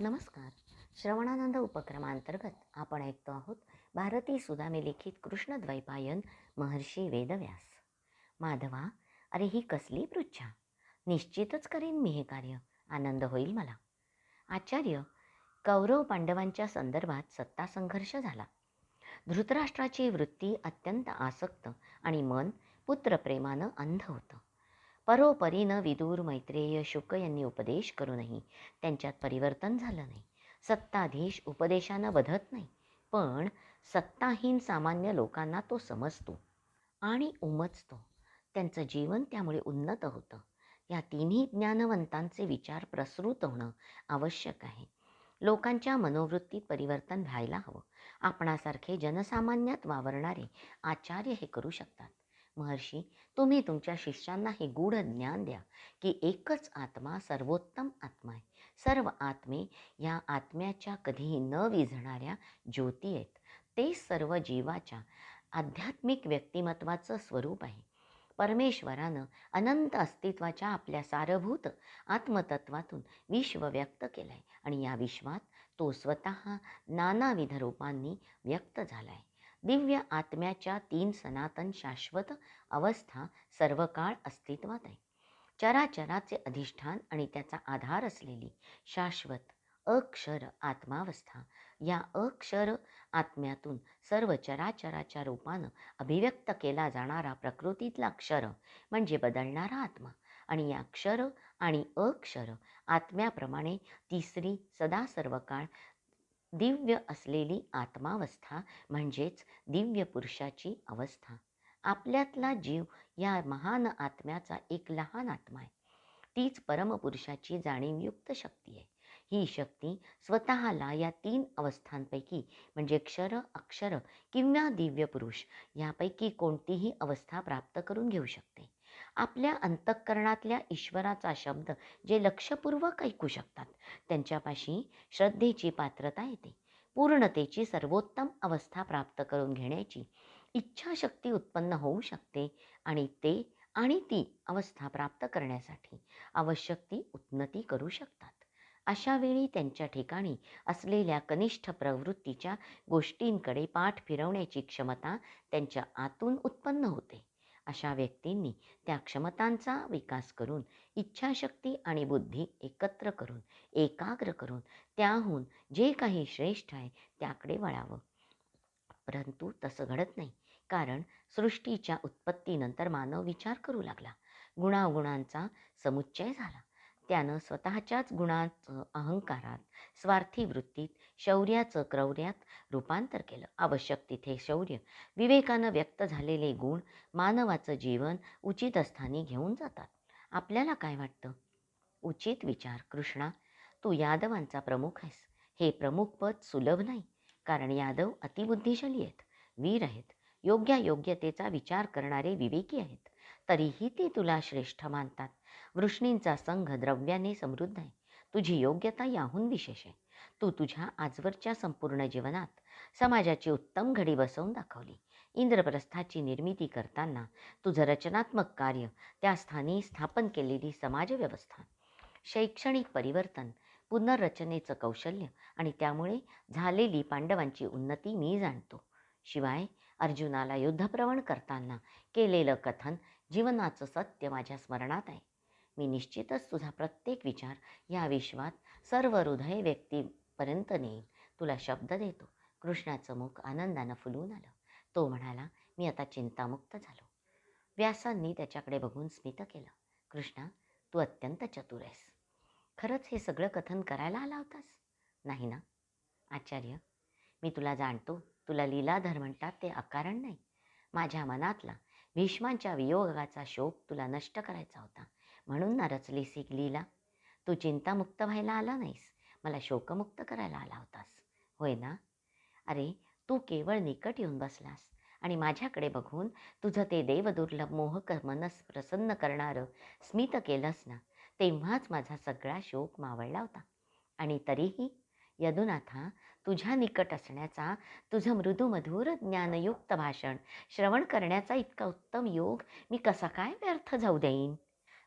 नमस्कार. श्रवणानंद उपक्रमांतर्गत आपण ऐकतो आहोत भारती सुदामे लिखित कृष्णद्वैपायन महर्षी वेदव्यास. माधवा अरे ही कसली पृच्छा? निश्चितच करेन मी हे कार्य. आनंद होईल मला. आचार्य कौरव पांडवांच्या संदर्भात सत्ता संघर्ष झाला. धृतराष्ट्राची वृत्ती अत्यंत आसक्त आणि मन पुत्रप्रेमानं अंध होतं. परोपरीनं विदूर मैत्रेय शुक यांनी उपदेश करूनही त्यांच्यात परिवर्तन झालं नाही. सत्ताधीश उपदेशानं बधत नाही. पण सत्ताहीन सामान्य लोकांना तो समजतो आणि उमजतो. त्यांचं जीवन त्यामुळे उन्नत होतं. या तिन्ही ज्ञानवंतांचे विचार प्रसृत होणं आवश्यक आहे. लोकांच्या मनोवृत्तीत परिवर्तन व्हायला हवं. आपणासारखे जनसामान्यात वावरणारे आचार्य हे करू शकतात. महर्षी तुम्ही तुमच्या शिष्यांना हे गूढ ज्ञान द्या की एकच आत्मा सर्वोत्तम आत्मा आहे. सर्व आत्मे या आत्म्याच्या कधीही न विझणाऱ्या ज्योती आहेत. ते सर्व जीवाच्या आध्यात्मिक व्यक्तिमत्वाचं स्वरूप आहे. परमेश्वरानं अनंत अस्तित्वाच्या आपल्या सारभूत आत्मतत्वातून विश्व व्यक्त केलं आहे आणि या विश्वात तो स्वतः नानाविध रूपांनी व्यक्त झाला आहे दिव्य आत्म्याच्या तीन सनातन शाश्वत अवस्था सर्व काळ अस्तित्वात आहे. चराचराचे अधिष्ठान आणि त्याचा आधार असलेली शाश्वत अक्षर आत्मावस्था या अक्षर आत्म्यातून सर्व चराचराच्या रूपानं अभिव्यक्त केला जाणारा प्रकृतीतला क्षर म्हणजे बदलणारा आत्मा आणि या क्षर आणि अक्षर आत्म्याप्रमाणे तिसरी सदा सर्व काळ दिव्य असलेली आत्मावस्था म्हणजेच दिव्य पुरुषाची अवस्था. आपल्यातला जीव या महान आत्म्याचा एक लहान आत्मा आहे. तीच परमपुरुषाची जाणीवयुक्त शक्ती आहे. ही शक्ती स्वतःला या तीन अवस्थांपैकी म्हणजे क्षर अक्षर किंवा दिव्य पुरुष यापैकी कोणतीही अवस्था प्राप्त करून घेऊ शकते. आपल्या अंतःकरणातल्या ईश्वराचा शब्द जे लक्षपूर्वक ऐकू शकतात. त्यांच्यापाशी श्रद्धेची पात्रता येते. पूर्णतेची सर्वोत्तम अवस्था प्राप्त करून घेण्याची इच्छाशक्ती उत्पन्न होऊ शकते आणि ते आणि ती अवस्था प्राप्त करण्यासाठी आवश्यक ती उन्नती करू शकतात. अशा वेळी त्यांच्या ठिकाणी असलेल्या कनिष्ठ प्रवृत्तीच्या गोष्टींकडे पाठ फिरवण्याची क्षमता त्यांच्या आतून उत्पन्न होते. अशा व्यक्तींनी त्या क्षमतांचा विकास करून इच्छाशक्ती आणि बुद्धी एकत्र करून एकाग्र करून त्याहून जे काही श्रेष्ठ आहे त्याकडे वळावं. परंतु तसं घडत नाही. कारण सृष्टीच्या उत्पत्तीनंतर मानव विचार करू लागला. गुणागुणांचा समुच्चय झाला. त्यानं स्वतःच्याच गुणाचं अहंकारात स्वार्थी वृत्तीत शौर्याचं क्रौर्यात रूपांतर केलं. आवश्यक तिथे शौर्य. विवेकानं व्यक्त झालेले गुण मानवाचं जीवन उचित स्थानी घेऊन जातात. आपल्याला काय वाटतं? उचित विचार कृष्णा तू यादवांचा प्रमुख आहेस. हे प्रमुख पद सुलभ नाही कारण यादव अतिबुद्धिशाली आहेत. वीर आहेत. योग्यायोग्यतेचा विचार करणारे विवेकी आहेत. तरीही ते तुला श्रेष्ठ मानतात. वृष्णींचा संघ द्रव्याने समृद्ध आहे. तुझी योग्यता याहून विशेष आहे. तू तुझ्या आजवरच्या संपूर्ण जीवनात समाजाची उत्तम घडी बसवून दाखवली. इंद्रप्रस्थाची निर्मिती करताना तुझं रचनात्मक कार्य त्या स्थानी स्थापन केलेली समाजव्यवस्था. शैक्षणिक परिवर्तन पुनर्रचनेचं कौशल्य आणि त्यामुळे झालेली पांडवांची उन्नती मी जाणतो. शिवाय अर्जुनाला युद्धप्रवण करताना केलेलं कथन जीवनाचं सत्य माझ्या स्मरणात आहे. मी निश्चितच तुझा प्रत्येक विचार या विश्वात सर्व हृदय व्यक्तीपर्यंत नेईल तुला शब्द देतो. कृष्णाचं मुख आनंदानं फुलून आलं. तो म्हणाला मी आता चिंतामुक्त झालो. व्यासांनी त्याच्याकडे बघून स्मित केलं. कृष्णा तू अत्यंत चतुर आहेस. खरंच हे सगळं कथन करायला आला होतास? नाही ना? आचार्य मी तुला जाणतो. तुला लीलाधर म्हणतात ते अकारण नाही. माझ्या मनातला भीष्मांच्या वियोगाचा शोक तुला नष्ट करायचा होता. म्हणून ना रचलीस ही लीला. तू चिंतामुक्त व्हायला आला नाहीस. मला शोकमुक्त करायला आला होतास. होय ना? अरे तू केवळ निकट येऊन बसलास. आणि माझ्याकडे बघून तुझं ते देवदुर्लभ मोहक मनस प्रसन्न करणारं स्मित केलंस ना तेव्हाच माझा सगळा शोक मावळला होता. आणि तरीही यदुनाथा तुझ्या निकट असण्याचा तुझं मृदुमधुर ज्ञानयुक्त भाषण श्रवण करण्याचा इतका उत्तम योग मी कसा काय व्यर्थ जाऊ देईन?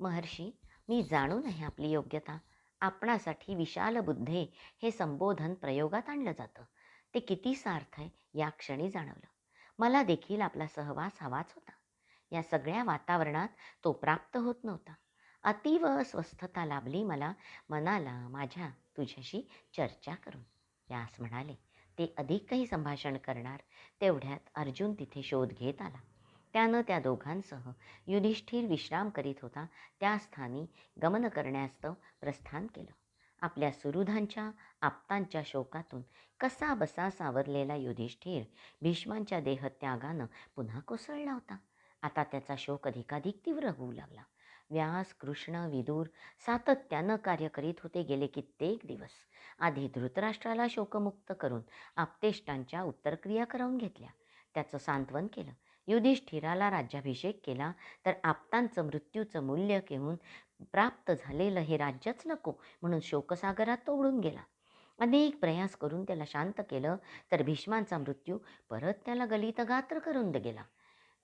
महर्षी मी जाणून आहे आपली योग्यता. आपणासाठी विशाल बुद्धे हे संबोधन प्रयोगात आणलं जातं. ते किती सार्थ आहे या क्षणी जाणवलं. मला देखील आपला सहवास हवाच होता. या सगळ्या वातावरणात तो प्राप्त होत नव्हता. अतीव अस्वस्थता लाभली मला मनाला माझ्या तुझ्याशी चर्चा करून व्यास म्हणाले ते अधिक काही संभाषण करणार. तेवढ्यात अर्जुन तिथे शोध घेत आला. त्यानं त्या दोघांसह युधिष्ठिर विश्राम करीत होता. त्या स्थानी गमन करण्यास्तव प्रस्थान केलं. आपल्या सुरुधांच्या आप्तांच्या शोकातून कसा बसा सावरलेला युधिष्ठिर भीष्मांच्या देहत्यागानं पुन्हा कोसळला होता. आता त्याचा शोक अधिकाधिक तीव्र होऊ लागला. व्यास कृष्ण विदूर सातत्यानं कार्य करीत होते गेले कित्येक दिवस. आधी धृतराष्ट्राला शोकमुक्त करून आप्तेष्टांच्या उत्तरक्रिया करवून घेतल्या. त्याचं सांत्वन केलं. युधिष्ठिराला राज्याभिषेक केला तर आप्तांचं मृत्यूचं मूल्य घेऊन प्राप्त झालेलं हे राज्यच नको म्हणून शोकसागरात तो उडून गेला. अनेक प्रयास करून त्याला शांत केलं तर भीष्मांचा मृत्यू परत त्याला गलितगात्र करून गेला.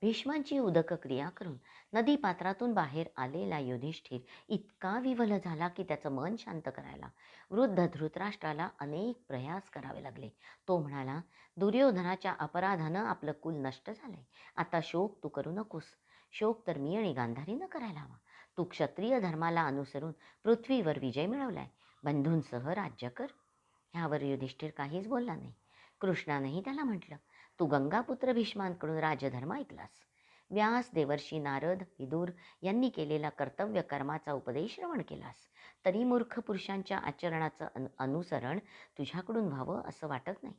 भीष्मांची उदक क्रिया करून नदीपात्रातून बाहेर आलेला युधिष्ठिर इतका विवल झाला की त्याचं मन शांत करायला. वृद्ध धृतराष्ट्राला अनेक प्रयास करावे लागले. तो म्हणाला दुर्योधनाच्या अपराधानं आपलं कुल नष्ट झालंय. आता शोक तू करू नकोस. शोक तर मी आणि गांधारीनं करायला हवा. तू क्षत्रिय धर्माला अनुसरून पृथ्वीवर विजय मिळवलाय. बंधूंसह राज्य कर. ह्यावर युधिष्ठिर काहीच बोलला नाही. कृष्णानेही त्याला म्हटलं तू गंगापुत्र भीष्मांकडून राजधर्म ऐकलास. व्यास देवर्षी नारद विदूर यांनी केलेला कर्तव्य कर्माचा उपदेश श्रवण केलास. तरी मूर्ख पुरुषांच्या आचरणाचं अनु अनुसरण तुझ्याकडून व्हावं असं वाटत नाही.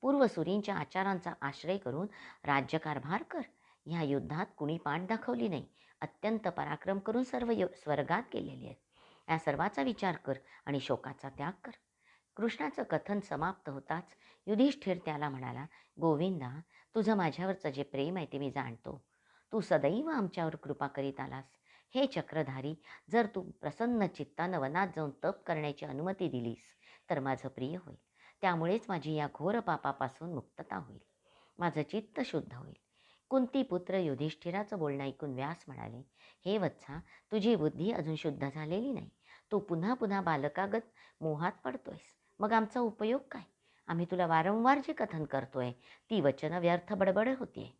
पूर्वसुरींच्या आचारांचा आश्रय करून राज्यकारभार कर. ह्या युद्धात कुणी पाठ दाखवली नाही. अत्यंत पराक्रम करून सर्व यो स्वर्गात गेलेली आहेत. या सर्वाचा विचार कर आणि शोकाचा त्याग कर कृष्णाचं कथन समाप्त होताच युधिष्ठिर त्याला म्हणाला गोविंदा तुझं माझ्यावरचं जे प्रेम आहे ते मी जाणतो. तू सदैव आमच्यावर कृपा करीत आलास. हे चक्रधारी जर तू प्रसन्न चित्तानं वनात जाऊन तप करण्याची अनुमती दिलीस तर माझं प्रिय होईल. त्यामुळेच माझी या घोर पापापासून मुक्तता होईल. माझं चित्त शुद्ध होईल. कुंती पुत्र युधिष्ठिराचं बोलणं ऐकून व्यास म्हणाले हे वत्सा तुझी बुद्धी अजून शुद्ध झालेली नाही. तू पुन्हा पुन्हा बालकागत मोहात पडतोयस. मग आमचा उपयोग काय? आम्ही तुला वारंवार जे कथन करतोय ती वचनं व्यर्थ बडबड होतीये.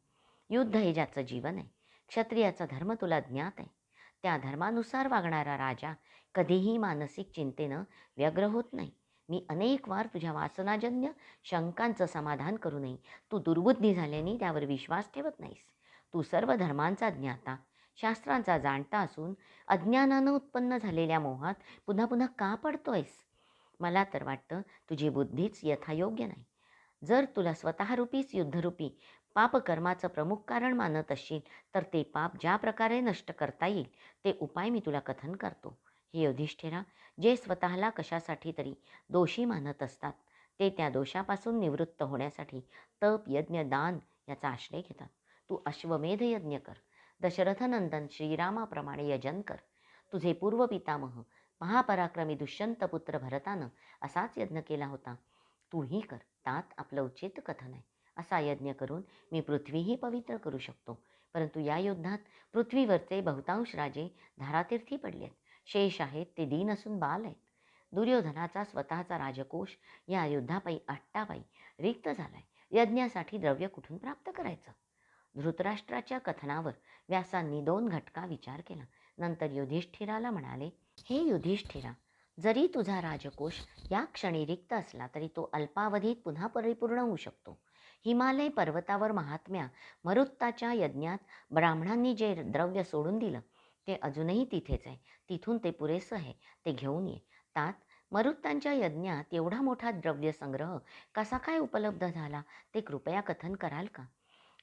युद्ध हे ज्याचं जीवन आहे क्षत्रियाचा धर्म तुला ज्ञात आहे. त्या धर्मानुसार वागणारा राजा कधीही मानसिक चिंतेनं व्यग्र होत नाही. मी अनेक वार तुझ्या वासनाजन्य शंकांचं समाधान करू नये. तू दुर्बुद्धी झाल्याने त्यावर विश्वास ठेवत नाहीस. तू सर्व धर्मांचा ज्ञाता शास्त्रांचा जाणता असून अज्ञानानं उत्पन्न झालेल्या मोहात पुन्हा पुन्हा का पडतोयस? मला तर वाटतं तुझी बुद्धीच यथायोग्य नाही. जर तुला स्वतःरूपीच युद्धरूपी पापकर्माचं प्रमुख कारण मानत असशील तर ते पाप ज्या प्रकारे नष्ट करता येईल ते उपाय मी तुला कथन करतो. हे युधिष्ठिरा जे स्वतःला कशासाठी तरी दोषी मानत असतात ते त्या दोषापासून निवृत्त होण्यासाठी तप यज्ञ दान याचा आश्रय घेतात. तू अश्वमेध यज्ञ कर. दशरथनंदन श्रीरामाप्रमाणे यजन कर. तुझे पूर्व पितामह महापराक्रमी दुष्यंत पुत्र भरतानं असाच यज्ञ केला होता. तूही कर तात आपलं उचित कथन आहे. असा यज्ञ करून मी पृथ्वीही पवित्र करू शकतो. परंतु या युद्धात पृथ्वीवरचे बहुतांश राजे धारातीर्थी पडलेत शेष आहेत ते दीन असून बाल आहेत. दुर्योधनाचा स्वतःचा राजकोष या युद्धापायी अट्टापायी रिक्त झालाय. यज्ञासाठी द्रव्य कुठून प्राप्त करायचं? धृतराष्ट्राच्या कथनावर व्यासांनी दोन घटका विचार केला. नंतर युधिष्ठिराला म्हणाले हे युधिष्ठिरा जरी तुझा राजकोष या क्षणी रिक्त असला तरी तो अल्पावधीत पुन्हा परिपूर्ण होऊ शकतो. हिमालय पर्वतावर महात्म्या मरुत्ताच्या यज्ञात ब्राह्मणांनी जे द्रव्य सोडून दिलं ते अजूनही तिथेच आहे. तिथून ते पुरेसं आहे ते घेऊन ये. तात मरुत्तांच्या यज्ञात एवढा मोठा द्रव्य संग्रह कसा काय उपलब्ध झाला ते कृपया कथन कराल का?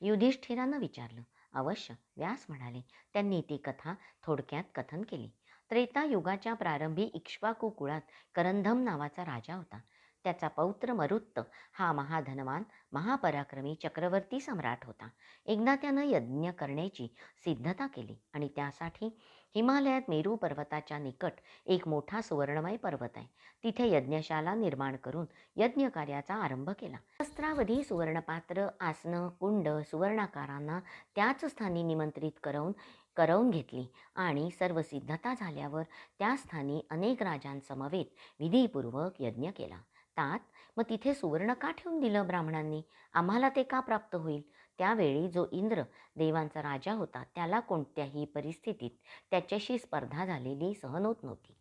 युधिष्ठिरानं विचारलं. अवश्य व्यास म्हणाले. त्यांनी ती कथा थोडक्यात कथन केली. त्रेतायुगाच्या प्रारंभी इक्ष्वाकू कुळात करंधम नावाचा राजा होता. त्याचा पौत्र मरुत्त हा महाधनवान महापराक्रमी चक्रवर्ती सम्राट होता. एकदा त्यानं यज्ञ करण्याची सिद्धता केली आणि त्यासाठी हिमालयात मेरू पर्वताच्या निकट एक मोठा सुवर्णमय पर्वत आहे. तिथे यज्ञशाला निर्माण करून यज्ञ कार्याचा आरंभ केला. शस्त्रावधी सुवर्णपात्र आसनं कुंड सुवर्णाकारांना त्याच स्थानी निमंत्रित करून करवून घेतली आणि सर्व सिद्धता झाल्यावर त्या स्थानी अनेक राजांसमवेत विधीपूर्वक यज्ञ केला. तात मग तिथे सुवर्ण का ठेवून दिलं ब्राह्मणांनी? आम्हाला ते का प्राप्त होईल त्यावेळी जो इंद्र देवांचा राजा होता त्याला कोणत्याही परिस्थितीत त्याच्याशी स्पर्धा झालेली सहन होत नव्हती.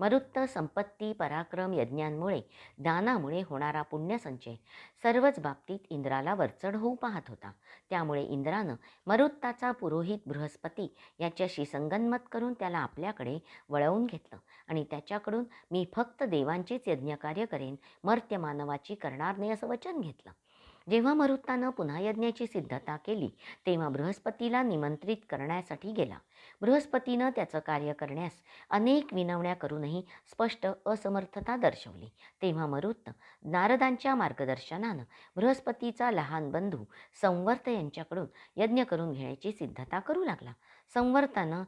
मरुत्त संपत्ती पराक्रम यज्ञांमुळे दानामुळे होणारा पुण्यसंचय. सर्वच बाबतीत इंद्राला वरचढ होऊ पाहत होता. त्यामुळे इंद्रानं मरुत्ताचा पुरोहित बृहस्पती याच्याशी संगनमत करून त्याला आपल्याकडे वळवून घेतलं आणि त्याच्याकडून मी फक्त देवांचेच यज्ञकार्य करेन मर्त्य मानवाची करणार नाही असं वचन घेतलं. जेव्हा मरुत्तानं पुन्हा यज्ञाची सिद्धता केली तेव्हा बृहस्पतीला निमंत्रित करण्यासाठी गेला. बृहस्पतीनं त्याचं कार्य करण्यास अनेक विनवण्या करूनही स्पष्ट असमर्थता दर्शवली. तेव्हा मरुत्त नारदांच्या मार्गदर्शनानं बृहस्पतीचा लहान बंधू संवर्त यांच्याकडून यज्ञ करून घेण्याची सिद्धता करू लागला. संवर्तानं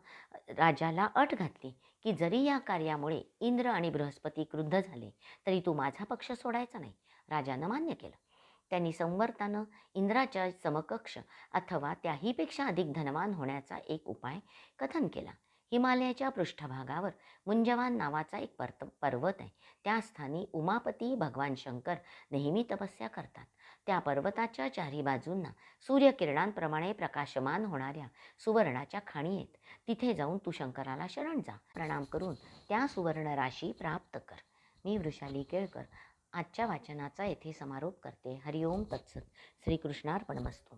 राजाला अट घातली की जरी या कार्यामुळे इंद्र आणि बृहस्पती क्रुद्ध झाले तरी तू माझा पक्ष सोडायचा नाही. राजानं मान्य केलं. त्यांनी संवर्तानं इंद्राच्या समकक्ष अथवा त्याहीपेक्षा अधिक धनवान होण्याचा एक उपाय कथन केला. हिमालयाच्या पृष्ठभागावर मुंजवान नावाचा एक पर्त पर्वत आहे. त्या स्थानी उमापती भगवान शंकर नेहमी तपस्या करतात. त्या पर्वताच्या चारी बाजूंना सूर्यकिरणांप्रमाणे प्रकाशमान होणाऱ्या सुवर्णाच्या खाणी आहेत. तिथे जाऊन तू शंकराला शरण जा. प्रणाम करून त्या सुवर्ण राशी प्राप्त कर. मी वृषाली केळकर आजच्या वाचनाचा येथे समारोप करते. हरिओम तत्सत. श्रीकृष्णार्पणमस्तू.